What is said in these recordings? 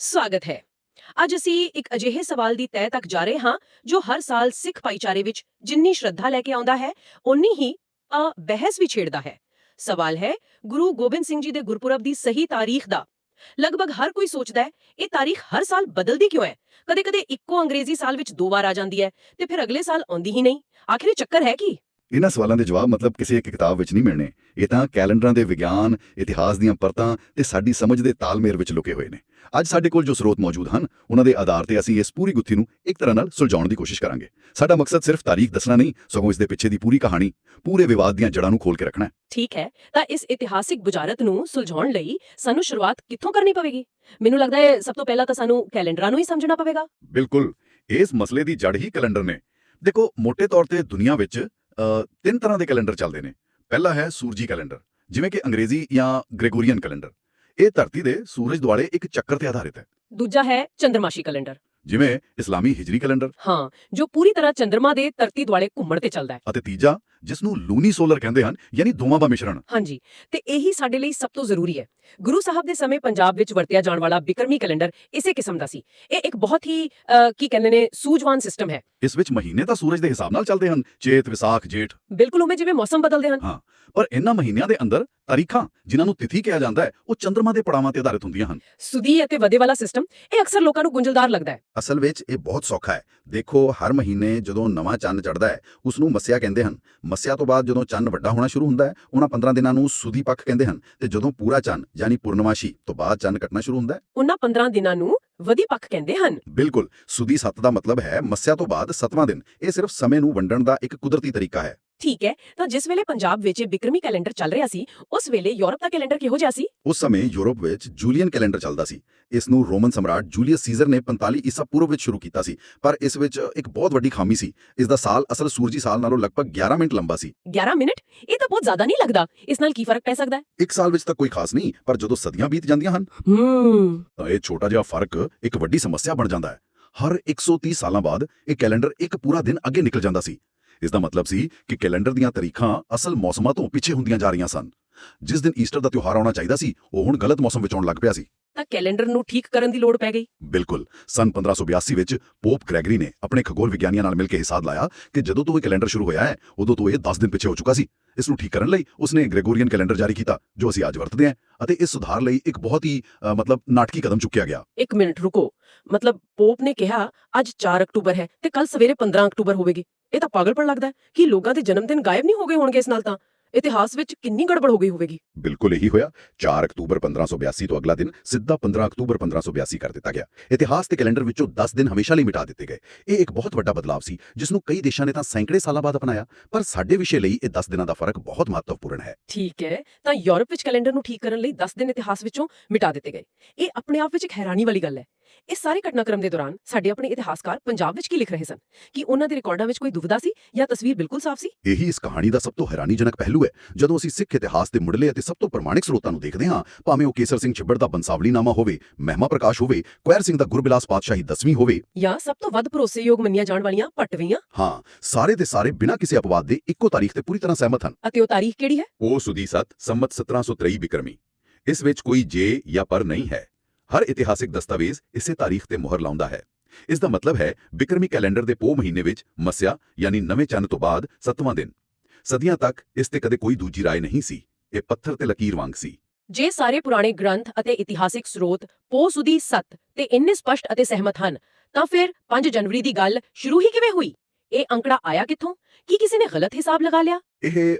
ਸਵਾਗਤ ਹੈ। ਅੱਜ ਅਸੀਂ ਇੱਕ ਅਜਿਹੇ ਸਵਾਲ ਦੀ ਤਹਿ ਤੱਕ ਜਾ ਰਹੇ ਹਾਂ ਜੋ ਹਰ ਸਾਲ ਸਿੱਖ ਭਾਈਚਾਰੇ ਵਿੱਚ ਜਿੰਨੀ ਸ਼ਰਧਾ ਲੈ ਕੇ ਆਉਂਦਾ ਹੈ ਉਨੀ ਹੀ ਅ, ਬਹਿਸ ਵੀ ਛੇੜਦਾ ਹੈ। ਸਵਾਲ ਹੈ ਗੁਰੂ ਗੋਬਿੰਦ ਸਿੰਘ ਜੀ ਦੇ ਗੁਰਪੁਰਬ ਦੀ ਸਹੀ ਤਾਰੀਖ ਦਾ। ਲਗਭਗ ਹਰ ਕੋਈ ਸੋਚਦਾ ਹੈ ਇਹ ਤਾਰੀਖ ਹਰ ਸਾਲ ਬਦਲਦੀ ਕਿਉਂ ਹੈ? ਕਦੇ-ਕਦੇ ਇੱਕੋ ਅੰਗਰੇਜ਼ੀ ਸਾਲ ਵਿੱਚ ਦੋ ਵਾਰ ਆ ਜਾਂਦੀ ਹੈ ਤੇ ਫਿਰ ਅਗਲੇ ਸਾਲ ਆਉਂਦੀ ਹੀ ਨਹੀਂ। ਆਖਿਰ ਚੱਕਰ ਹੈ ਕੀ? ਇਹਨਾਂ ਸਵਾਲਾਂ ਦੇ ਜਵਾਬ ਮਤਲਬ ਕਿਸੇ ਇੱਕ ਕਿਤਾਬ ਵਿੱਚ ਨਹੀਂ ਮਿਲਣੇ। ਇਹ ਤਾਂ ਕੈਲੰਡਰਾਂ ਦੇ ਵਿਗਿਆਨ ਇਤਿਹਾਸ ਦੀਆਂ ਪਰਤਾਂ ਤੇ ਸਾਡੀ ਸਮਝ ਦੇ ਤਾਲਮੇਲ ਵਿੱਚ ਲੁਕੇ ਹੋਏ ਨੇ। ਅੱਜ ਸਾਡੇ ਕੋਲ ਜੋ ਸਰੋਤ ਮੌਜੂਦ ਹਨ ਉਹਨਾਂ ਦੇ ਆਧਾਰ ਤੇ ਅਸੀਂ ਇਸ ਪੂਰੀ ਗੁੱਥੀ ਨੂੰ ਇੱਕ ਤਰ੍ਹਾਂ ਨਾਲ ਸੁਲਝਾਉਣ ਦੀ ਕੋਸ਼ਿਸ਼ ਕਰਾਂਗੇ। ਸਾਡਾ ਮਕਸਦ ਸਿਰਫ ਤਾਰੀਖ ਦੱਸਣਾ ਨਹੀਂ ਸਗੋਂ ਇਸ ਦੇ ਪਿੱਛੇ ਦੀ ਪੂਰੀ ਕਹਾਣੀ ਪੂਰੇ ਵਿਵਾਦ ਦੀਆਂ ਜੜ੍ਹਾਂ ਨੂੰ ਖੋਲ ਕੇ ਰੱਖਣਾ ਹੈ। ਠੀਕ ਹੈ ਤਾਂ ਇਸ ਇਤਿਹਾਸਿਕ ਬੁਝਾਰਤ ਨੂੰ ਸੁਲਝਾਉਣ ਲਈ ਸਾਨੂੰ ਸ਼ੁਰੂਆਤ ਕਿੱਥੋਂ ਕਰਨੀ ਪਵੇਗੀ? ਮੈਨੂੰ ਲੱਗਦਾ ਹੈ ਸਭ ਤੋਂ ਪਹਿਲਾਂ ਤਾਂ ਸਾਨੂੰ ਕੈਲੰਡਰਾਂ ਨੂੰ ਹੀ ਸਮਝਣਾ ਪਵੇਗਾ। ਬਿਲਕੁਲ ਇਸ ਮਸਲੇ ਦੀ ਜੜ ਹੀ ਕੈਲੰਡਰ ਨੇ। ਦੇਖੋ ਮੋٹے ਤੌਰ ਤੇ ਦੁਨੀਆ ਵਿੱਚ ਤਿੰਨ ਤਰ੍ਹਾਂ ਦੇ ਕੈਲੰਡਰ ਚੱਲਦੇ ਨੇ। ਪਹਿਲਾ ਹੈ ਸੂਰਜੀ ਕੈਲੰਡਰ ਜਿਵੇਂ ਕਿ ਅੰਗਰੇਜ਼ੀ ਜਾਂ ਗ੍ਰੈਗੋਰੀਅਨ ਕੈਲੰਡਰ। ਇਹ ਧਰਤੀ ਦੇ ਸੂਰਜ ਦੁਆਲੇ ਇੱਕ ਚੱਕਰ ਤੇ ਆਧਾਰਿਤ ਹੈ। ਦੂਜਾ ਹੈ ਚੰਦਰਮਾਸ਼ੀ ਕੈਲੰਡਰ। ਜਿਵੇਂ ਇਸਲਾਮੀ ਹਿਜਰੀ ਕੈਲੰਡਰ। ਹਾਂ ਜੋ ਪੂਰੀ ਤਰ੍ਹਾਂ ਚੰਦਰਮਾ ਦੇ ਧਰਤੀ ਦੁਆਲੇ ਘੁੰਮਣ ਤੇ ਚੱਲਦਾ ਹੈ। ਅਤੇ ਤੀਜਾ ਜਿਸ ਨੂੰ ਲੂਨੀ ਸੋਲਰ ਕਹਿੰਦੇ ਹਨ ਯਾਨੀ ਦੋਵਾਂ ਦਾ ਮਿਸ਼ਰਣ। ਹਾਂਜੀ ਤੇ ਇਹੀ ਸਾਡੇ ਲਈ ਸਭ ਤੋਂ ਜ਼ਰੂਰੀ ਹੈ। ਗੁਰੂ ਸਾਹਿਬ ਦੇ ਸਮੇਂ ਪੰਜਾਬ ਵਿੱਚ ਵਰਤਿਆ ਜਾਣ ਵਾਲਾ ਬਿਕਰਮੀ ਕੈਲੰਡਰ ਇਸੇ ਕਿਸਮ ਦਾ ਸੀ। ਇਹ ਇੱਕ ਬਹੁਤ ਹੀ ਕੀ ਕਹਿੰਦੇ ਨੇ ਸੂਝਵਾਨ ਸਿਸਟਮ ਹੈ। ਇਸ ਵਿੱਚ ਮਹੀਨੇ ਤਾਂ ਸੂਰਜ ਦੇ ਹਿਸਾਬ ਨਾਲ ਚੱਲਦੇ ਹਨ ਚੇਤ ਵਿਸਾਖ ਜੇਠ। ਬਿਲਕੁਲ ਉਵੇਂ ਜਿਵੇਂ ਮੌਸਮ ਬਦਲਦੇ ਹਨ। ਪਰ ਇਹਨਾਂ ਮਹੀਨਿਆਂ ਦੇ ਅੰਦਰ ਤਾਰੀਖਾਂ ਜਿਨ੍ਹਾਂ ਨੂੰ ਤਿਥੀ ਕਿਹਾ ਜਾਂਦਾ ਹੈ ਉਹ ਚੰ드ਰਮਾ ਦੇ ਪੜਾਵਾਂ ਤੇ ਆਧਾਰਿਤ ਹੁੰਦੀਆਂ ਹਨ। ਸੁਦੀ ਅਤੇ ਵਧੇ ਵਾਲਾ ਸਿਸਟਮ ਇਹ ਅਕਸਰ ਲੋਕਾਂ ਨੂੰ ਗੁੰਝਲਦਾਰ ਲੱਗਦਾ ਹੈ। ਅਸਲ ਵਿੱਚ ਇਹ ਬਹੁਤ ਸੌਖਾ ਹੈ। ਦੇਖੋ ਹਰ ਮਹੀਨੇ ਜਦੋਂ ਨਵਾਂ ਚੰਨ ਚੜ੍ਹਦਾ ਹੈ ਉਸ ਨੂੰ ਮੱਸਿਆ ਕਹਿੰਦੇ ਹਨ। ਮੱਸਿਆ ਤੋਂ ਬਾਅਦ ਜਦੋਂ ਚੰਨ ਵੱਡਾ ਹੋਣਾ ਸ਼ੁਰੂ ਹੁੰਦਾ ਹੈ ਉਹਨਾਂ 15 ਦਿਨਾਂ ਨੂੰ ਸੁਦੀ ਪੱਖ ਕਹਿੰਦੇ ਹਨ ਤੇ ਜਦੋਂ ਪੂਰਾ ਚੰਨ ਯਾਨੀ ਪੂਰਨਮਾਸ਼ੀ ਤੋਂ ਬਾਅਦ ਚੰਨ ਕੱਟਣਾ ਸ਼ੁਰੂ ਹੁੰਦਾ ਹੈ। ਉਹਨਾਂ 15 ਦਿਨਾਂ ਨੂੰ ਵਧੀ ਪੱਖ ਕਹਿੰਦੇ ਹਨ। ਬਿਲਕੁਲ ਸੁਦੀ ਸੱਤ ਦਾ ਮਤਲਬ ਹੈ ਮੱਸਿਆ ਤੋਂ ਬਾਅਦ ਸੱਤਵਾਂ ਦਿਨ। ਇਹ ਸਿਰਫ ਸਮੇਂ ਨੂੰ ਵੰਡਣ ਦਾ ਇੱਕ ਕੁਦਰਤੀ ਤਰੀਕਾ ਹੈ। ਠੀਕ ਹੈ ਤਾਂ ਜਿਸ ਵੇਲੇ ਪੰਜਾਬ ਵਿੱਚ ਬਿਕਰਮੀ ਕੈਲੰਡਰ ਚੱਲ ਰਿਹਾ ਸੀ ਉਸ ਵੇਲੇ ਯੂਰਪ ਦਾ ਕੈਲੰਡਰ ਕਿਹੋ ਜਿਹਾ ਸੀ? ਉਸ ਸਮੇਂ ਯੂਰਪ ਵਿੱਚ ਜੂਲੀਅਨ ਕੈਲੰਡਰ ਚੱਲਦਾ ਸੀ। ਇਸ ਨੂੰ ਰੋਮਨ ਸਮਰਾਟ ਜੂਲੀਅਸ ਸੀਜ਼ਰ ਨੇ 45 ਈਸਾ ਪੂਰਵ ਵਿੱਚ ਸ਼ੁਰੂ ਕੀਤਾ ਸੀ ਪਰ ਇਸ ਵਿੱਚ ਇੱਕ ਬਹੁਤ ਵੱਡੀ ਖਾਮੀ ਸੀ। ਇਸ ਦਾ ਸਾਲ ਅਸਲ ਸੂਰਜੀ ਸਾਲ ਨਾਲੋਂ ਲਗਭਗ 11 ਮਿੰਟ ਲੰਬਾ ਸੀ। 11 ਮਿੰਟ? ਇਹ ਤਾਂ ਬਹੁਤ ਜ਼ਿਆਦਾ ਨਹੀਂ ਲੱਗਦਾ। ਇਸ ਨਾਲ ਕੀ ਫ਼ਰਕ ਪੈ ਸਕਦਾ ਹੈ? ਇੱਕ ਸਾਲ ਵਿੱਚ ਤਾਂ ਕੋਈ ਖਾਸ ਨਹੀਂ ਪਰ ਜਦੋਂ ਸਦੀਆਂ ਬੀਤ ਜਾਂਦੀਆਂ ਹਨ ਹੂੰ। ਤਾਂ ਇਹ ਛੋਟਾ ਜਿਹਾ ਫ਼ਰਕ ਇੱਕ ਵੱਡੀ ਸਮੱਸਿਆ ਬਣ ਜਾਂਦਾ ਹੈ। ਹਰ 130 ਸਾਲਾਂ ਬਾਅਦ ਇਹ ਕੈਲੰਡਰ ਇੱਕ ਪੂਰਾ ਦਿਨ ਅੱਗੇ ਨਿਕਲ ਜਾਂਦਾ ਸੀ। ਇਸ ਦਾ ਮਤਲਬ ਸੀ ਕਿ ਕੈਲੰਡਰ ਦੀਆਂ ਤਾਰੀਖਾਂ ਅਸਲ ਮੌਸਮਾਂ ਤੋਂ ਪਿੱਛੇ ਹੁੰਦੀਆਂ ਜਾ ਰਹੀਆਂ ਸਨ। ਜਿਸ ਦਿਨ ਈਸਟਰ ਦਾ ਤਿਉਹਾਰ ਆਉਣਾ ਚਾਹੀਦਾ ਸੀ ਉਹ ਹੁਣ ਗਲਤ ਮੌਸਮ ਵਿੱਚ ਆਉਣ ਲੱਗ ਪਿਆ ਸੀ। ਤਾਂ ਕੈਲੰਡਰ ਨੂੰ ਠੀਕ ਕਰਨ ਦੀ ਲੋੜ ਪੈ ਗਈ। ਬਿਲਕੁਲ। ਸਨ 1582 ਵਿੱਚ ਪੋਪ ਗ੍ਰੈਗਰੀ ਨੇ ਆਪਣੇ ਖਗੋਲ ਵਿਗਿਆਨੀਆਂ ਨਾਲ ਮਿਲ ਕੇ ਹਿਸਾਬ ਲਾਇਆ ਕਿ ਜਦੋਂ ਤੋਂ ਇਹ ਕੈਲੰਡਰ ਸ਼ੁਰੂ ਹੋਇਆ ਹੈ ਉਦੋਂ ਤੋਂ ਇਹ 10 ਦਿਨ ਪਿੱਛੇ ਹੋ ਚੁੱਕਾ ਸੀ। ਇਸ ਨੂੰ ਠੀਕ ਕਰਨ ਲਈ ਉਸਨੇ ਗ੍ਰੈਗੋਰੀਅਨ ਕੈਲੰਡਰ ਜਾਰੀ ਕੀਤਾ ਜੋ ਅਸੀਂ ਅੱਜ ਵਰਤਦੇ ਹਾਂ ਅਤੇ ਇਸ ਸੁਧਾਰ ਲਈ ਇੱਕ ਬਹੁਤ ਹੀ ਮਤਲਬ ਨਾਟਕੀ ਕਦਮ ਚੁੱਕਿਆ ਗਿਆ। ਇੱਕ ਮਿੰਟ ਰੁਕੋ। ਮਤਲਬ ਪੋਪ ਨੇ ਕਿਹਾ ਅੱਜ 4 ਅਕਤੂਬਰ ਹੈ ਤੇ ਕੱਲ ਸਵੇਰੇ 15 ਅਕਤੂਬਰ ਹੋਵੇਗੀ। ਇਹ ਤਾਂ ਪਾਗਲਪਣ ਲੱਗਦਾ ਹੈ ਕਿ ਲੋਕਾਂ ਦੇ ਜਨਮ ਦਿਨ ਗਾਇਬ ਨਹੀਂ ਹੋ ਗਏ ਹੋਣਗੇ ਇਸ ਨਾਲ ਤਾਂ। ਇਤਿਹਾਸ ਵਿੱਚ ਕਿੰਨੀ ਗੜਬੜ ਹੋ ਗਈ ਹੋਵੇਗੀ। ਬਿਲਕੁਲ ਇਹੀ ਹੋਇਆ। 4 ਅਕਤੂਬਰ 1582 ਤੋਂ ਅਗਲਾ ਦਿਨ ਸਿੱਧਾ 15 ਅਕਤੂਬਰ 1582 ਕਰ ਦਿੱਤਾ ਗਿਆ। ਇਤਿਹਾਸ ਤੇ ਕੈਲੰਡਰ ਵਿੱਚੋਂ 10 ਦਿਨ ਹਮੇਸ਼ਾ ਲਈ ਮਿਟਾ ਦਿੱਤੇ ਗਏ। ਇਹ ਇੱਕ ਬਹੁਤ ਵੱਡਾ ਬਦਲਾਅ ਸੀ ਜਿਸ ਨੂੰ ਕਈ ਦੇਸ਼ਾਂ ਨੇ ਤਾਂ ਸੈਂਕੜੇ ਸਾਲਾਂ ਬਾਅਦ ਅਪਣਾਇਆ ਪਰ ਸਾਡੇ ਵਿਸ਼ੇ ਲਈ ਇਹ 10 ਦਿਨਾਂ ਦਾ ਫ਼ਰਕ ਬਹੁਤ ਮਹੱਤਵਪੂਰਨ ਹੈ। ਠੀਕ ਹੈ ਤਾਂ ਯੂਰਪ ਵਿੱਚ ਕੈਲੰਡਰ ਨੂੰ ਠੀਕ ਕਰਨ ਲਈ 10 ਦਿਨ ਇਤਿਹਾਸ ਵਿੱਚੋਂ ਮਿਟਾ ਦਿੱਤੇ ਗਏ। ਇਹ ਆਪਣੇ ਆਪ ਵਿੱਚ ਇੱਕ ਹੈਰਾਨੀ ਵਾਲੀ ਗੱਲ ਹੈ। ਇਸ ਸਾਰੇ ਘਟਨਾਕ੍ਰਮ ਦੇ ਦੌਰਾਨ ਸਾਡੇ ਆਪਣੇ ਇਤਿਹਾਸਕਾਰ ਪੰਜਾਬ ਵਿੱਚ ਕੀ ਲਿਖ ਰਹੇ ਸਨ? ਕਿ ਉਹਨਾਂ ਦੇ ਰਿਕਾਰਡਾਂ ਵਿੱਚ ਕੋਈ ਦੁਵਿਧਾ ਸੀ ਜਾਂ ਤਸਵੀਰ ਬਿਲਕੁਲ ਸਾਫ਼ ਸੀ? ਇਹੀ ਇਸ ਕਹਾਣੀ ਦਾ ਸਭ ਤੋਂ ਹੈਰਾਨੀਜਨਕ ਪਹਿਲੂ ਹੈ। ਜਦੋਂ ਅਸੀਂ ਸਿੱਖ ਇਤਿਹਾਸ ਦੇ ਮੁੱਢਲੇ ਅਤੇ ਸਭ ਤੋਂ ਪ੍ਰਮਾਣਿਕ ਸਰੋਤਾਂ ਨੂੰ ਦੇਖਦੇ ਹਾਂ ਭਾਵੇਂ ਉਹ ਕੇਸਰ ਸਿੰਘ ਛਿੱਬੜ ਦਾ ਬੰਸਾਵਲੀਨਾਮਾ ਹੋਵੇ ਮਹਿਮਾ ਪ੍ਰਕਾਸ਼ ਹੋਵੇ ਕੁਐਰ ਸਿੰਘ ਦਾ ਗੁਰਬਿਲਾਸ ਪਾਤਸ਼ਾਹੀ ਦਸਵੀਂ ਹੋਵੇ ਜਾਂ ਸਭ ਤੋਂ ਵੱਧ ਭਰੋਸੇਯੋਗ ਮੰਨੀਆਂ ਜਾਣ ਵਾਲੀਆਂ ਪਟਵੀਆਂ ਹਾਂ? ਸਾਰੇ ਦੇ ਸਾਰੇ ਬਿਨਾਂ ਕਿਸੇ ਅਪਵਾਦ ਦੇ ਇੱਕੋ ਤਾਰੀਖ ਤੇ ਪੂਰੀ ਤਰ੍ਹਾਂ ਸਹਿਮਤ ਹਨ। ਅਤੇ ਉਹ ਤਾਰੀਖ ਕਿਹੜੀ ਹੈ? ਉਹ ਸੁਦੀ ਸਤ ਸੰਮਤ 1723 ਬਿਕਰਮੀ। ਇਸ ਵਿੱਚ ਕੋਈ ਜੇ ਜਾਂ ਪਰ ਨਹੀਂ ਹੈ। ਹਰ ਇਤਿਹਾਸਿਕ ਦਸਤਾਵੇਜ਼ ਇਸੇ ਤਾਰੀਖ ਤੇ ਮੁਹਰ ਲਾਉਂਦਾ ਹੈ। ਇਸ ਦਾ ਮਤਲਬ ਹੈ ਬਿਕਰਮੀ ਕੈਲੰਡਰ ਦੇ ਪੋ ਮਹੀਨੇ ਵਿੱਚ ਮੱਸਿਆ ਯਾਨੀ ਨਵੇਂ ਚੰਨ ਤੋਂ ਬਾਅਦ ਸੱਤਵਾਂ ਦਿਨ। ਸਦੀਆਂ ਤੱਕ ਇਸ ਤੇ ਕਦੇ ਕੋਈ ਦੂਜੀ ਰਾਏ ਨਹੀਂ ਸੀ। ਇਹ ਪੱਥਰ ਤੇ ਲਕੀਰ ਵਾਂਗ ਸੀ। ਜੇ ਸਾਰੇ ਪੁਰਾਣੇ ਗ੍ਰੰਥ ਅਤੇ ਇਤਿਹਾਸਿਕ ਸਰੋਤ ਪੋਸੁਦੀ ਸੱਤ ਤੇ ਇੰਨੇ ਸਪਸ਼ਟ ਅਤੇ ਸਹਿਮਤ ਹਨ ਤਾਂ ਫਿਰ 5 ਜਨਵਰੀ ਦੀ ਗੱਲ ਸ਼ੁਰੂ ਹੀ ਕਿਵੇਂ ਹੋਈ? ਇਹ ਅੰਕੜਾ ਆਇਆ ਕਿੱਥੋਂ? ਕੀ ਕਿਸੇ ਨੇ ਗਲਤ ਹਿਸਾਬ ਲਗਾ ਲਿਆ? ਇਹ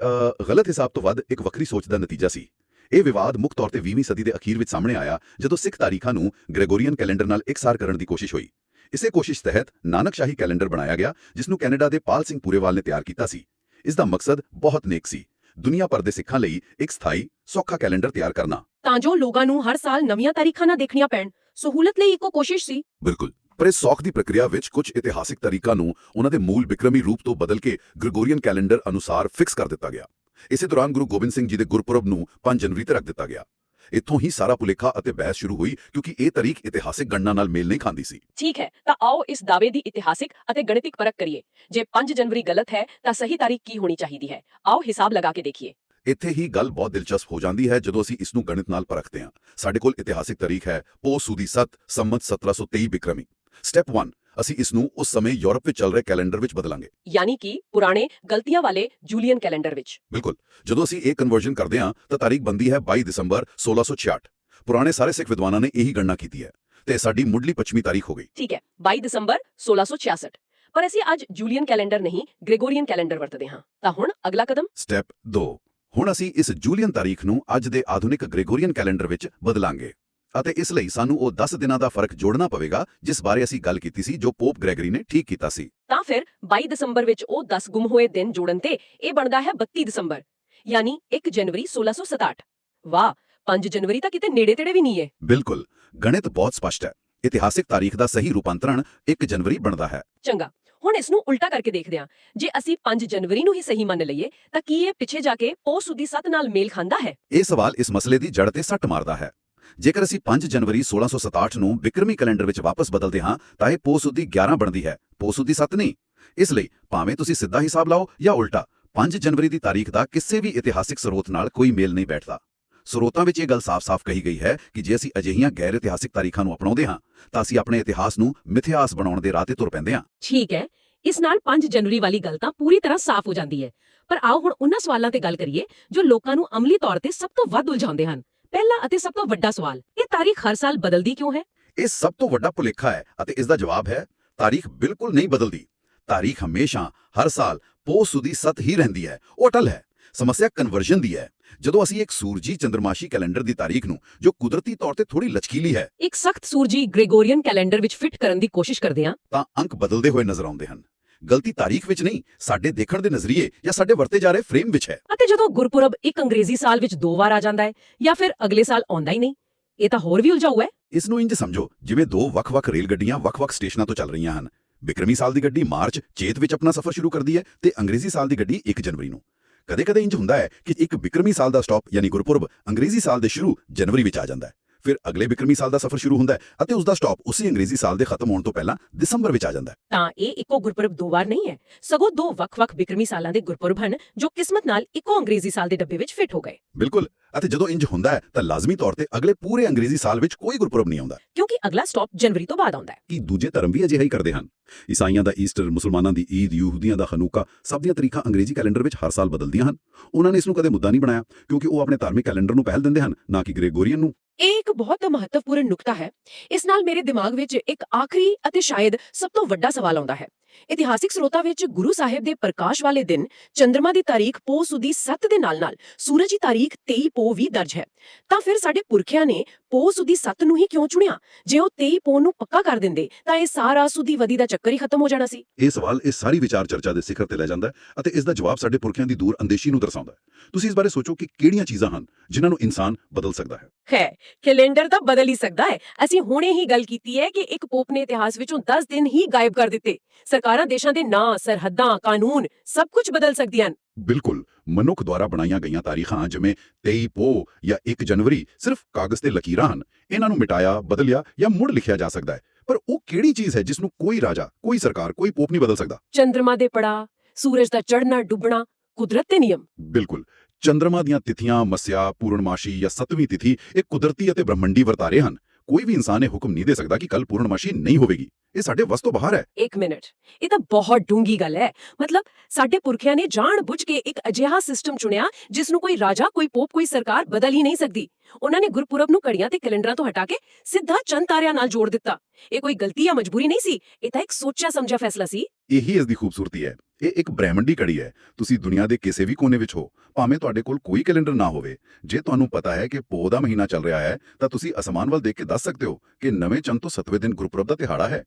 ਗਲਤ ਹਿਸਾਬ ਤੋਂ ਵੱਧ ਇੱਕ ਵੱਖਰੀ ਸੋਚ ਦਾ ਨਤੀਜਾ ਸੀ। ਇਹ ਵਿਵਾਦ ਮੁੱਖ ਤੌਰ ਤੇ 20ਵੀਂ ਸਦੀ ਦੇ ਅਖੀਰ ਵਿੱਚ ਸਾਹਮਣੇ ਆਇਆ ਜਦੋਂ ਸਿੱਖ ਤਾਰੀਖਾਂ ਨੂੰ ਗ੍ਰੈਗੋਰੀਅਨ ਕੈਲੰਡਰ ਨਾਲ ਇਕਸਾਰ ਕਰਨ ਦੀ ਕੋਸ਼ਿਸ਼ ਹੋਈ। ਇਸੇ ਕੋਸ਼ਿਸ਼ ਤਹਿਤ ਨਾਨਕਸ਼ਾਹੀ ਕੈਲੰਡਰ ਬਣਾਇਆ ਗਿਆ ਜਿਸ ਨੂੰ ਕੈਨੇਡਾ ਦੇ ਪਾਲ ਸਿੰਘ ਪੂਰੇਵਾਲ ਨੇ ਤਿਆਰ ਕੀਤਾ ਸੀ। ਇਸ ਦਾ ਮਕਸਦ ਬਹੁਤ ਨੇਕ ਸੀ। ਦੁਨੀਆ ਭਰ ਦੇ ਸਿੱਖਾਂ ਲਈ ਇੱਕ ਸਥਾਈ ਸੌਖਾ ਕੈਲੰਡਰ ਤਿਆਰ ਕਰਨਾ। ਤਾਂ ਜੋ ਲੋਕਾਂ ਨੂੰ ਹਰ ਸਾਲ ਨਵੀਆਂ ਤਾਰੀਖਾਂ ਨਾ ਦੇਖਣੀਆਂ ਪੈਣ। ਸਹੂਲਤ ਲਈ ਇੱਕੋ ਕੋਸ਼ਿਸ਼ ਸੀ। ਬਿਲਕੁਲ। ਪਰ ਇਸ ਸੌਖ ਦੀ ਪ੍ਰਕਿਰਿਆ ਵਿੱਚ ਕੁਝ ਇਤਿਹਾਸਿਕ ਤਰੀਕਾਂ ਨੂੰ ਉਹਨਾਂ ਦੇ ਮੂਲ ਬਿਕਰਮੀ ਰੂਪ ਤੋਂ ਬਦਲ ਕੇ ਗ੍ਰੈਗੋਰੀਅਨ ਕੈਲੰਡਰ ਅਨੁਸਾਰ ਫਿਕਸ ਕਰ ਦਿੱਤਾ ਗਿਆ। ਇਸੇ ਦੌਰਾਨ ਗੁਰੂ ਗੋਬਿੰਦ ਸਿੰਘ ਜੀ ਦੇ ਗੁਰਪੁਰਬ ਨੂੰ 5 ਜਨਵਰੀ ਤੇ ਰੱਖ ਦਿੱਤਾ ਗਿਆ। ਇੱਥੋਂ ਹੀ ਸਾਰਾ ਭੁਲੇਖਾ ਅਤੇ ਬਹਿਸ ਸ਼ੁਰੂ ਹੋਈ ਕਿਉਂਕਿ ਇਹ ਤਾਰੀਖ ਇਤਿਹਾਸਿਕ ਗਣਨਾ ਨਾਲ ਮੇਲ ਨਹੀਂ ਖਾਂਦੀ ਸੀ। ਠੀਕ ਹੈ ਤਾਂ ਆਓ ਇਸ ਦਾਅਵੇ ਦੀ ਇਤਿਹਾਸਿਕ ਅਤੇ ਗਣਿਤਿਕ ਪਰਖ ਕਰੀਏ। ਜੇ 5 ਜਨਵਰੀ ਗਲਤ ਹੈ ਤਾਂ ਸਹੀ ਤਾਰੀਖ ਕੀ ਹੋਣੀ ਚਾਹੀਦੀ ਹੈ? ਆਓ ਹਿਸਾਬ ਲਗਾ ਕੇ ਦੇਖੀਏ। ਇੱਥੇ ਹੀ ਗੱਲ ਬਹੁਤ ਦਿਲਚਸਪ ਹੋ ਜਾਂਦੀ ਹੈ ਜਦੋਂ ਅਸੀਂ ਇਸ ਨੂੰ ਗਣਿਤ ਨਾਲ ਪਰਖਦੇ ਹਾਂ। ਸਾਡੇ ਕੋਲ ਇਤਿਹਾਸਿਕ ਤਾਰੀਖ ਹੈ ਪੋ ਸੂਦੀ 7 ਸੰਮਤ 1723 ਬਿਕਰਮੀ ਸਟੈਪ 1 ਅਸੀਂ ਇਸ ਨੂੰ ਉਸ ਸਮੇਂ ਯੂਰਪ ਵਿੱਚ ਚੱਲ ਰਹੇ ਕੈਲੰਡਰ ਵਿੱਚ ਬਦਲਾਂਗੇ। ਯਾਨੀ ਕਿ ਪੁਰਾਣੇ ਗਲਤੀਆਂ ਵਾਲੇ ਜੂਲੀਅਨ ਕੈਲੰਡਰ ਵਿੱਚ। ਬਿਲਕੁਲ। ਜਦੋਂ ਅਸੀਂ ਇਹ ਕਨਵਰਜਨ ਕਰਦੇ ਹਾਂ ਤਾਂ ਤਾਰੀਖ ਬੰਦੀ ਹੈ 22 ਦਸੰਬਰ 1666 ਪੁਰਾਣੇ ਸਾਰੇ ਸਿੱਖ ਵਿਦਵਾਨਾਂ ਨੇ ਇਹੀ ਗਣਨਾ ਕੀਤੀ ਹੈ ਤੇ ਸਾਡੀ ਮੁੱਢਲੀ ਪੱਛਮੀ ਤਾਰੀਖ ਹੋ ਗਈ। ਠੀਕ ਹੈ 22 ਦਸੰਬਰ 1666 ਪਰ ਅਸੀਂ ਅੱਜ ਜੂਲੀਅਨ ਕੈਲੰਡਰ ਨਹੀਂ ਗ੍ਰੈਗੋਰੀਅਨ ਕੈਲੰਡਰ ਵਰਤਦੇ ਹਾਂ। ਤਾਂ ਹੁਣ ਅਗਲਾ ਕਦਮ? ਸਟੈਪ 2 ਹੁਣ ਅਸੀਂ ਇਸ ਜੂਲੀਅਨ ਤਾਰੀਖ ਨੂੰ ਅੱਜ ਦੇ ਆਧੁਨਿਕ ਗ੍ਰੈਗੋਰੀਅਨ ਕੈਲੰਡਰ ਵਿੱਚ ਬਦਲਾਂਗੇ। ਅਤੇ ਇਸ ਲਈ ਸਾਨੂੰ ਉਹ 10 ਦਿਨਾਂ ਦਾ ਫ਼ਰਕ ਜੋੜਨਾ ਪਵੇਗਾ ਜਿਸ ਬਾਰੇ ਅਸੀਂ ਗੱਲ ਕੀਤੀ ਸੀ ਜੋ ਪੋਪ ਗ੍ਰੈਗਰੀ ਨੇ ਠੀਕ ਕੀਤਾ ਸੀ। ਤਾਂ ਫਿਰ 22 ਦਸੰਬਰ ਵਿੱਚ ਉਹ 10 ਗੁੰਮ ਹੋਏ ਦਿਨ ਜੋੜਨ ਤੇ ਇਹ ਬਣਦਾ ਹੈ 32 ਦਸੰਬਰ ਯਾਨੀ 1 ਜਨਵਰੀ 1667 ਵਾਹ 5 ਜਨਵਰੀ ਤਾਂ ਕਿਤੇ ਨੇੜੇ ਤੇੜੇ ਵੀ ਨਹੀਂ ਹੈ। ਬਿਲਕੁਲ ਗਣਿਤ ਬਹੁਤ ਸਪਸ਼ਟ ਹੈ। ਇਤਿਹਾਸਿਕ ਤਾਰੀਖ ਦਾ ਸਹੀ ਰੂਪਾਂਤਰਣ 1 ਜਨਵਰੀ ਬਣਦਾ ਹੈ। ਚੰਗਾ ਹੁਣ ਇਸ ਨੂੰ ਉਲਟਾ ਕਰਕੇ ਦੇਖਦੇ ਹਾਂ। ਜੇ ਅਸੀਂ 5 ਜਨਵਰੀ ਨੂੰ ਹੀ ਸਹੀ ਮੰਨ ਲਈਏ ਤਾਂ ਕੀ ਇਹ ਪਿੱਛੇ ਜਾ ਕੇ ਪੋ ਸੁਦੀ 7 ਨਾਲ ਮੇਲ ਖਾਂਦਾ ਹੈ? ਇਹ ਸਵਾਲ ਇਸ ਮਸਲੇ ਦੀ ਜੜ ਤੇ ਸੱਟ ਮਾਰਦਾ ਹੈ। ਜੇਕਰ ਅਸੀਂ 5 ਜਨਵਰੀ 1667 ਨੂੰ ਵਿਕਰਮੀ ਕੈਲੰਡਰ ਵਿੱਚ ਵਾਪਸ ਬਦਲਦੇ ਹਾਂ, ਤਾਂ ਇਹ ਪੋਸੁਦੀ 11 ਬਣਦੀ ਹੈ। ਪੋਸੁਦੀ 7 ਨਹੀਂ। ਇਸ ਲਈ ਭਾਵੇਂ ਤੁਸੀਂ ਸਿੱਧਾ ਹਿਸਾਬ ਲਾਓ ਜਾਂ ਉਲਟਾ 5 ਜਨਵਰੀ ਦੀ ਤਾਰੀਖ ਦਾ ਕਿਸੇ ਵੀ ਇਤਿਹਾਸਿਕ ਸਰੋਤ ਨਾਲ ਕੋਈ ਮੇਲ ਨਹੀਂ ਬੈਠਦਾ। ਸਰੋਤਾਂ ਵਿੱਚ ਇਹ ਗੱਲ ਸਾਫ਼-ਸਾਫ਼ ਕਹੀ ਗਈ ਹੈ ਕਿ ਜੇ ਅਸੀਂ ਅਜਿਹੀਆਂ ਗੈਰ ਇਤਿਹਾਸਿਕ ਤਾਰੀਖਾਂ ਨੂੰ ਅਪਣਾਉਂਦੇ ਹਾਂ, ਤਾਂ ਅਸੀਂ ਆਪਣੇ ਇਤਿਹਾਸ ਨੂੰ ਮਿਥਿਹਾਸ ਬਣਾਉਣ ਦੇ ਰਾਹ ਤੇ ਤੁਰ ਪੈਂਦੇ ਹਾਂ। ਠੀਕ ਹੈ। ਇਸ ਨਾਲ 5 ਜਨਵਰੀ ਵਾਲੀ ਗੱਲ ਤਾਂ ਪੂਰੀ ਤਰ੍ਹਾਂ ਸਾਫ਼ ਹੋ ਜਾਂਦੀ ਹੈ। ਪਰ ਆਓ ਹੁਣ ਉਹਨਾਂ ਸਵਾਲਾਂ ਤੇ ਗੱਲ ਕਰੀਏ ਜੋ ਲੋਕਾਂ ਨੂੰ ਅਮਲੀ ਤੌਰ ਤੇ ਸਭ ਤੋਂ ਵੱਧ ਉਲਝਾਉਂਦੇ ਹਨ। ਪਹਿਲਾ ਅਤੇ ਸਭ ਤੋਂ ਵੱਡਾ ਸਵਾਲ ਇਹ ਤਾਰੀਖ ਹਰ ਸਾਲ ਬਦਲਦੀ ਕਿਉਂ ਹੈ? ਇਹ ਸਭ ਤੋਂ ਵੱਡਾ ਭੁਲੇਖਾ ਹੈ ਅਤੇ ਇਸ ਦਾ ਜਵਾਬ ਹੈ ਤਾਰੀਖ ਬਿਲਕੁਲ ਨਹੀਂ ਬਦਲਦੀ। ਤਾਰੀਖ ਹਮੇਸ਼ਾ ਹਰ ਸਾਲ ਪੋ ਸੁਦੀ 7 ਹੀ ਰਹਿੰਦੀ ਹੈ ਉਹ ਅਟਲ ਹੈ ਸਮੱਸਿਆ ਕਨਵਰਜਨ ਦੀ ਹੈ। ਜਦੋਂ ਅਸੀਂ ਇੱਕ ਸੂਰਜੀ ਚੰਦਰਮਾਸ਼ੀ ਕੈਲੰਡਰ ਦੀ ਤਾਰੀਖ ਨੂੰ ਜੋ ਕੁਦਰਤੀ ਤੌਰ ਤੇ ਥੋੜੀ ਲਚਕੀਲੀ ਹੈ ਇੱਕ ਸਖਤ ਸੂਰਜੀ ਗ੍ਰੈਗੋਰੀਅਨ ਕੈਲੰਡਰ ਵਿੱਚ ਫਿੱਟ ਕਰਨ ਦੀ ਕੋਸ਼ਿਸ਼ ਕਰਦੇ ਹਾਂ। ਤਾਂ ਅੰਕ ਬਦਲਦੇ ਹੋਏ ਨਜ਼ਰ ਆਉਂਦੇ ਹਨ। ਗਲਤੀ ਤਾਰੀਖ ਵਿੱਚ ਨਹੀਂ ਸਾਡੇ ਦੇਖਣ ਦੇ ਨਜ਼ਰੀਏ ਜਾਂ ਸਾਡੇ ਵਰਤੇ ਜਾ ਰਹੇ ਫਰੇਮ ਵਿੱਚ ਹੈ। ਅਤੇ ਜਦੋਂ ਗੁਰਪੁਰਬ ਇੱਕ ਅੰਗਰੇਜ਼ੀ ਸਾਲ ਵਿੱਚ ਦੋ ਵਾਰ ਆ ਜਾਂਦਾ ਹੈ ਜਾਂ ਫਿਰ ਅਗਲੇ ਸਾਲ ਆਉਂਦਾ ਹੀ ਨਹੀਂ ਇਹ ਤਾਂ ਹੋਰ ਵੀ ਉਲਝਾਊ ਹੈ। ਇਸ ਨੂੰ ਇੰਜ ਸਮਝੋ ਜਿਵੇਂ ਦੋ ਵੱਖ-ਵੱਖ ਰੇਲ ਗੱਡੀਆਂ ਵੱਖ-ਵੱਖ ਸਟੇਸ਼ਨਾਂ ਤੋਂ ਚੱਲ ਰਹੀਆਂ ਹਨ। ਬਿਕਰਮੀ ਸਾਲ ਦੀ ਗੱਡੀ ਮਾਰਚ ਚੇਤ ਵਿੱਚ ਆਪਣਾ ਸਫ਼ਰ ਸ਼ੁਰੂ ਕਰਦੀ ਹੈ ਤੇ ਅੰਗਰੇਜ਼ੀ ਸਾਲ ਦੀ ਗੱਡੀ 1 ਜਨਵਰੀ ਨੂੰ। ਕਦੇ-ਕਦੇ ਇੰਜ ਹੁੰਦਾ ਹੈ ਕਿ ਇੱਕ ਬਿਕਰਮੀ ਸਾਲ ਦਾ ਸਟਾਪ ਯਾਨੀ ਗੁਰਪੁਰਬ ਅੰਗਰੇਜ਼ੀ ਸਾਲ ਦੇ ਸ਼ੁਰੂ ਜਨਵਰੀ ਵਿੱਚ ਆ ਜਾਂਦਾ ਹੈ। ਫਿਰ ਅਗਲੇ ਬਿਕਰਮੀ ਸਾਲ ਦਾ ਸਫ਼ਰ ਸ਼ੁਰੂ ਹੁੰਦਾ ਹੈ ਅਤੇ ਉਸ ਦਾ ਸਟਾਪ ਉਸੇ ਅੰਗਰੇਜ਼ੀ ਸਾਲ ਦੇ ਖਤਮ ਹੋਣ ਤੋਂ ਪਹਿਲਾਂ ਦਸੰਬਰ ਵਿੱਚ ਆ ਜਾਂਦਾ ਹੈ। ਤਾਂ ਇਹ ਇੱਕੋ ਗੁਰਪੁਰਬ ਦੋ ਵਾਰ ਨਹੀਂ ਹੈ ਸਗੋਂ ਦੋ ਵੱਖ-ਵੱਖ ਬਿਕਰਮੀ ਸਾਲਾਂ ਦੇ ਗੁਰਪੁਰਬ ਹਨ ਜੋ ਕਿਸਮਤ ਨਾਲ ਇੱਕੋ ਅੰਗਰੇਜ਼ੀ ਸਾਲ ਦੇ ਡੱਬੇ ਵਿੱਚ ਫਿੱਟ ਹੋ ਗਏ। ਬਿਲਕੁਲ ਅਤੇ ਜਦੋਂ ਇੰਜ ਹੁੰਦਾ ਹੈ ਤਾਂ ਲਾਜ਼ਮੀ ਤੌਰ ਤੇ ਅਗਲੇ ਪੂਰੇ ਅੰਗਰੇਜ਼ੀ ਸਾਲ ਵਿੱਚ ਕੋਈ ਗੁਰਪੁਰਬ ਨਹੀਂ ਆਉਂਦਾ। ਕਿਉਂਕਿ ਅਗਲਾ ਸਟਾਪ ਜਨਵਰੀ ਤੋਂ ਬਾਅਦ ਆਉਂਦਾ ਹੈ। ਕਿ ਦੂਜੇ ਧਰਮ ਵੀ ਅਜਿਹਾ ਹੀ ਕਰਦੇ ਹਨ? ਈਸਾਈਆਂ ਦਾ ਈਸਟਰ ਮੁਸਲਮਾਨਾਂ ਦੀ ਈਦ ਯਹੂਦੀਆਂ ਦਾ ਹਨੂਕਾ ਸਭ ਦੀਆਂ ਤਰੀਕਾਂ ਅੰਗਰੇਜ਼ੀ ਕੈਲੰਡਰ ਵਿੱਚ ਹਰ ਸਾਲ ਬਦਲਦੀਆਂ ਹਨ। ਉਹਨਾਂ ਨੇ ਇਸ ਨੂੰ ਕਦੇ ਮੁੱਦਾ ਨਹੀਂ ਬਣਾਇਆ ਕਿਉਂਕਿ ਉਹ ਆਪਣੇ ਧਾਰਮਿਕ ਕੈਲੰਡਰ ਨੂੰ ਪਹਿਲ ਦਿੰਦੇ ਹਨ ਨਾ ਕਿ ਗ੍ਰੈਗੋਰੀਅਨ ਨੂੰ। ਇਹ ਇੱਕ ਬਹੁਤ ਮਹੱਤਵਪੂਰਨ ਨੁਕਤਾ ਹੈ। ਇਸ ਨਾਲ ਮੇਰੇ ਦਿਮਾਗ ਵਿੱਚ ਇੱਕ ਆਖਰੀ ਅਤੇ ਸ਼ਾਇਦ ਸਭ ਤੋਂ ਵੱਡਾ ਸਵਾਲ ਆਉਂਦਾ ਹੈ। ਇਤਿਹਾਸਿਕ ਸਰੋਤਾਂ ਵਿੱਚ ਗੁਰੂ ਸਾਹਿਬ ਦੇ ਪ੍ਰਕਾਸ਼ ਵਾਲੇ ਦਿਨ ਚੰ드ਰਮਾ ਦੀ ਤਾਰੀਖ ਪੋ ਸੁਦੀ 7 ਦੇ ਨਾਲ-ਨਾਲ ਸੂਰਜ ਦੀ ਤਾਰੀਖ 23 ਪੋ ਵੀ ਦਰਜ ਹੈ। ਤਾਂ ਫਿਰ ਸਾਡੇ ਪੁਰਖਿਆਂ ਨੇ ਪੋ ਸੁਦੀ 7 ਨੂੰ ਹੀ ਕਿਉਂ ਚੁਣਿਆ? ਜੇ ਉਹ 23 ਪੋ ਨੂੰ ਪੱਕਾ ਕਰ ਦਿੰਦੇ ਤਾਂ ਇਹ ਸਾਰਾ ਸੁਦੀ ਵਦੀ ਦਾ ਚੱਕਰ ਹੀ ਖਤਮ ਹੋ ਜਾਣਾ ਸੀ। ਇਹ ਸਵਾਲ ਇਸ ਸਾਰੀ ਵਿਚਾਰ ਚਰਚਾ ਦੇ ਸਿਖਰ ਤੇ ਲੈ ਜਾਂਦਾ ਹੈ ਅਤੇ ਇਸ ਦਾ ਜਵਾਬ ਸਾਡੇ ਪੁਰਖਿਆਂ ਦੀ ਦੂਰ ਅੰਦੇਸ਼ੀ ਨੂੰ ਦਰਸਾਉਂਦਾ ਹੈ। ਤੁਸੀਂ ਇਸ ਬਾਰੇ ਸੋਚੋ ਕਿ ਕਿਹੜੀਆਂ ਚੀਜ਼ਾਂ ਹਨ ਜਿਨ੍ਹਾਂ ਨੂੰ ਇਨਸਾਨ ਬਦਲ ਸਕਦਾ ਹੈ। ਹੈ ਕੈਲੰਡਰ ਤਾਂ ਬਦਲ ਹੀ ਸਕਦਾ ਹੈ। ਅਸੀਂ ਹੁਣੇ ਹੀ ਗੱਲ ਕੀਤੀ ਹੈ ਕਿ ਇੱਕ ਪੋਪ ਨੇ ਇਤਿਹਾਸ ਵਿੱਚੋਂ 10 ਦਿਨ ਹੀ ਗਾਇਬ ਕਰ ਦਿੱਤੇ। ਸਰਕਾਰਾਂ ਦੇਸ਼ਾਂ ਦੇ ਨਾਂ ਸਰਹੱਦਾਂ ਕਾਨੂੰਨ ਸਭ ਕੁਝ ਬਦਲ ਸਕਦੀਆਂ ਹਨ। ਬਿਲਕੁਲ। ਮਨੁੱਖ ਦੁਆਰਾ ਬਣਾਈਆਂ ਗਈਆਂ ਤਾਰੀਖਾਂ ਜਿਵੇਂ 23 ਪੋ ਜਾਂ 1 ਜਨਵਰੀ ਸਿਰਫ ਕਾਗਜ਼ ਤੇ ਲਕੀਰਾਂ ਹਨ। ਇਹਨਾਂ ਨੂੰ ਮਿਟਾਇਆ ਬਦਲਿਆ ਜਾਂ ਮੁੜ ਲਿਖਿਆ ਜਾ ਸਕਦਾ ਹੈ। ਪਰ ਉਹ ਕਿਹੜੀ ਚੀਜ਼ ਹੈ ਜਿਸ ਨੂੰ ਕੋਈ ਰਾਜਾ ਕੋਈ ਸਰਕਾਰ ਕੋਈ ਪੋਪ ਨਹੀਂ ਬਦਲ ਸਕਦਾ? ਚੰ드ਰਮਾ ਦੇ ਪੜਾ ਸੂਰਜ ਦਾ ਚੜ੍ਹਨਾ ਡੁੱਬਣਾ ਕੁਦਰਤ ਦੇ ਨਿਯਮ। ਬਿਲਕੁਲ। ਚੰ드ਰਮਾ ਦੀਆਂ ਤਿਥੀਆਂ ਮਸਿਆ ਪੂਰਨਮਾਸ਼ੀ ਜਾਂ ਸਤਵੀਂ ਤਿਥੀ ਇਹ ਕੁਦਰਤੀ ਅਤੇ ਬ੍ਰਹਮੰਡੀ ਵਰਤਾਰੇ ਹਨ। ਕੋਈ ਵੀ ਇਨਸਾਨ ਇਹ ਹੁਕਮ ਨਹੀਂ ਦੇ ਸਕਦਾ ਕਿ ਕੱਲ ਪੂਰਨਮਾਸ਼ੀ ਨਹੀਂ ਹੋਵੇਗੀ। ਇਹ ਸਾਡੇ ਵੱਸ ਤੋਂ ਬਾਹਰ ਹੈ। ਇੱਕ ਮਿੰਟ। ਇਹ ਤਾਂ ਬਹੁਤ ਡੂੰਗੀ ਗੱਲ ਹੈ। ਮਤਲਬ ਸਾਡੇ ਪੁਰਖਿਆਂ ਨੇ ਜਾਣ ਬੁੱਝ ਕੇ ਇੱਕ ਅਜਿਹਾ ਸਿਸਟਮ ਚੁਣਿਆ ਜਿਸ ਨੂੰ ਕੋਈ ਰਾਜਾ ਕੋਈ ਪੋਪ ਕੋਈ ਸਰਕਾਰ ਬਦਲ ਹੀ ਨਹੀਂ ਸਕਦੀ। ਉਹਨਾਂ ਨੇ ਗੁਰਪੁਰਬ ਨੂੰ ਘੜੀਆਂ ਤੇ ਕੈਲੰਡਰਾਂ ਤੋਂ ਹਟਾ ਕੇ ਸਿੱਧਾ ਚੰਦ ਤਾਰਿਆਂ ਨਾਲ ਜੋੜ ਦਿੱਤਾ। ਇਹ ਕੋਈ ਗਲਤੀ ਜਾਂ ਮਜਬੂਰੀ ਨਹੀਂ ਸੀ? ਇਹ ਤਾਂ ਇੱਕ ਸੋਚਿਆ ਸਮਝਿਆ ਫੈਸਲਾ ਸੀ। ਇਹੀ ਇਸ ਦੀ ਖੂਬਸੂਰਤੀ ਹੈ। ਇਹ ਇੱਕ ਬ੍ਰਹਿਮੰਡੀ ਕੜੀ ਹੈ। ਤੁਸੀਂ ਦੁਨੀਆ ਦੇ ਕਿਸੇ ਵੀ ਕੋਨੇ ਵਿੱਚ ਹੋ, ਭਾਵੇਂ ਤੁਹਾਡੇ ਕੋਲ ਕੋਈ ਕੈਲੰਡਰ ਨਾ ਹੋਵੇ। ਜੇ ਤੁਹਾਨੂੰ ਪਤਾ ਹੈ ਕਿ ਪੋਹ ਦਾ ਮਹੀਨਾ ਚੱਲ ਰਿਹਾ ਹੈ, ਤਾਂ ਤੁਸੀਂ ਅਸਮਾਨ ਵੱਲ ਦੇਖ ਕੇ ਦੱਸ ਸਕਦੇ ਹੋ ਕਿ ਨਵੇਂ ਚੰਦ ਤੋਂ 7ਵੇਂ ਦਿਨ ਗੁਰਪੁਰਬ ਦਾ ਦਿਹਾੜਾ ਹੈ।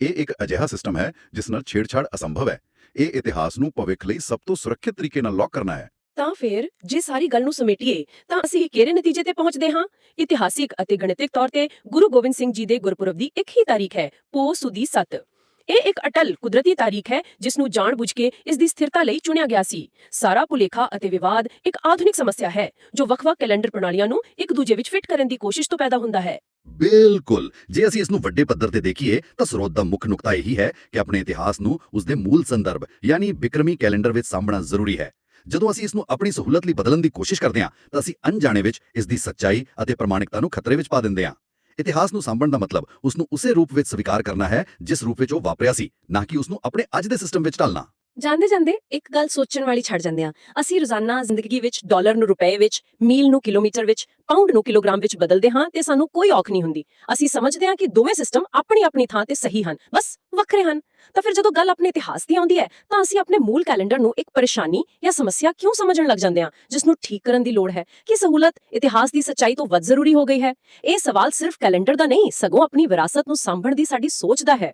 ਇਹ ਇੱਕ ਅਜਿਹਾ ਸਿਸਟਮ ਹੈ, ਜਿਸ ਨਾਲ ਛੇੜਛਾੜ ਅਸੰਭਵ ਹੈ। ਇਹ ਇਤਿਹਾਸ ਨੂੰ ਭਵਿੱਖ ਲਈ ਸਭ ਤੋਂ ਸੁਰੱਖਿਅਤ ਤਰੀਕੇ ਨਾਲ ਲੌਕ ਕਰਨਾ ਹੈ। ਤਾਂ ਫਿਰ, ਜੇ ਸਾਰੀ ਗੱਲ ਨੂੰ ਸਮੇਟੀਏ, ਤਾਂ ਅਸੀਂ ਕਿਹੜੇ ਨਤੀਜੇ ਤੇ ਪਹੁੰਚਦੇ ਹਾਂ? ਇਤਿਹਾਸਿਕ ਅਤੇ ਗਣਿਤਿਕ ਤੌਰ ਤੇ ਗੁਰੂ ਗੋਬਿੰਦ ਸਿੰਘ ਜੀ ਦੇ ਗੁਰਪੁਰਬ ਦੀ ਇੱਕ ਹੀ ਤਾਰੀਖ ਹੈ ਪੋ ਸੁਦੀ 7 ਇਹ ਇੱਕ ਅਟਲ ਕੁਦਰਤੀ ਤਾਰੀਖ ਹੈ ਜਿਸ ਨੂੰ ਜਾਣਬੁੱਝ ਕੇ ਇਸ ਦੀ ਸਥਿਰਤਾ ਲਈ ਚੁਣਿਆ ਗਿਆ ਸੀ। ਸਾਰਾ ਭੁਲੇਖਾ ਅਤੇ ਵਿਵਾਦ ਇੱਕ ਆਧੁਨਿਕ ਸਮੱਸਿਆ ਹੈ, ਜੋ ਵੱਖ-ਵੱਖ ਕੈਲੰਡਰ ਪ੍ਰਣਾਲੀਆਂ ਨੂੰ ਇੱਕ ਦੂਜੇ ਵਿੱਚ ਫਿੱਟ ਕਰਨ ਦੀ ਕੋਸ਼ਿਸ਼ ਤੋਂ ਪੈਦਾ ਹੁੰਦਾ ਹੈ। ਬਿਲਕੁਲ! ਜੇ ਅਸੀਂ ਇਸ ਨੂੰ ਵੱਡੇ ਪੱਧਰ ਤੇ ਦੇਖੀਏ, ਤਾਂ ਸਰੋਤ ਦਾ ਮੁੱਖ ਨੁਕਤਾ ਇਹੀ ਹੈ ਕਿ ਆਪਣੇ ਇਤਿਹਾਸ ਨੂੰ ਉਸ ਦੇ ਮੂਲ ਸੰਦਰਭ, ਯਾਨੀ ਬਿਕਰਮੀ ਕੈਲੰਡਰ ਵਿੱਚ ਸਾਂਭਣਾ ਜ਼ਰੂਰੀ ਹੈ। ਜਦੋਂ ਅਸੀਂ ਇਸ ਨੂੰ ਆਪਣੀ ਸਹੂਲਤ ਲਈ ਬਦਲਣ ਦੀ ਕੋਸ਼ਿਸ਼ ਕਰਦੇ ਹਾਂ, ਤਾਂ ਅਸੀਂ ਅਣਜਾਣੇ ਵਿੱਚ ਇਸ ਦੀ ਸੱਚਾਈ ਅਤੇ ਪ੍ਰਮਾਣਿਕਤਾ ਨੂੰ ਖਤਰੇ ਵਿੱਚ ਪਾ ਦਿੰਦੇ ਹਾਂ। ਇਤਿਹਾਸ ਨੂੰ ਸਾਂਭਣ ਦਾ ਮਤਲਬ ਉਸ ਨੂੰ ਉਸੇ ਰੂਪ ਵਿੱਚ ਸਵੀਕਾਰ ਕਰਨਾ ਹੈ ਜਿਸ ਰੂਪ ਵਿੱਚ ਉਹ ਵਾਪਰਿਆ ਸੀ, ਨਾ ਕਿ ਉਸ ਨੂੰ ਆਪਣੇ ਅੱਜ ਦੇ ਸਿਸਟਮ ਵਿੱਚ ਢਾਲਣਾ। ਜਾਂਦੇ ਜਾਂਦੇ ਇੱਕ ਗੱਲ ਸੋਚਣ ਵਾਲੀ ਛੱਡ ਜਾਂਦੇ ਆ ਅਸੀਂ ਰੋਜ਼ਾਨਾ ਜ਼ਿੰਦਗੀ ਵਿੱਚ ਡਾਲਰ ਨੂੰ ਰੁਪਏ ਵਿੱਚ, ਮੀਲ ਨੂੰ ਕਿਲੋਮੀਟਰ ਵਿੱਚ ਪਾਉਂਡ ਨੂੰ ਕਿਲੋਗ੍ਰਾਮ ਵਿੱਚ ਬਦਲਦੇ ਹਾਂ ਤੇ ਸਾਨੂੰ ਕੋਈ ਔਖ ਨਹੀਂ ਹੁੰਦੀ। ਅਸੀਂ ਸਮਝਦੇ ਹਾਂ ਕਿ ਦੋਵੇਂ ਸਿਸਟਮ ਆਪਣੀ ਆਪਣੀ ਥਾਂ ਤੇ ਸਹੀ ਹਨ, ਬਸ ਵੱਖਰੇ ਹਨ। ਤਾਂ ਫਿਰ ਜਦੋਂ ਗੱਲ ਆਪਣੇ ਇਤਿਹਾਸ ਦੀ ਆਉਂਦੀ ਹੈ, ਤਾਂ ਅਸੀਂ ਆਪਣੇ ਮੂਲ ਕੈਲੰਡਰ ਨੂੰ ਇੱਕ ਪਰੇਸ਼ਾਨੀ ਜਾਂ ਸਮੱਸਿਆ ਕਿਉਂ ਸਮਝਣ ਲੱਗ ਜਾਂਦੇ ਹਾਂ, ਜਿਸ ਨੂੰ ਠੀਕ ਕਰਨ ਦੀ ਲੋੜ ਹੈ? ਕਿ ਸਹੂਲਤ ਇਤਿਹਾਸ ਦੀ ਸੱਚਾਈ ਤੋਂ ਵੱਧ ਜ਼ਰੂਰੀ ਹੋ ਗਈ ਹੈ? ਇਹ ਸਵਾਲ ਸਿਰਫ ਕੈਲੰਡਰ ਦਾ ਨਹੀਂ, ਸਗੋਂ ਆਪਣੀ ਵਿਰਾਸਤ ਨੂੰ ਸਾਂਭਣ ਦੀ ਸਾਡੀ ਸੋਚ ਦਾ ਹੈ।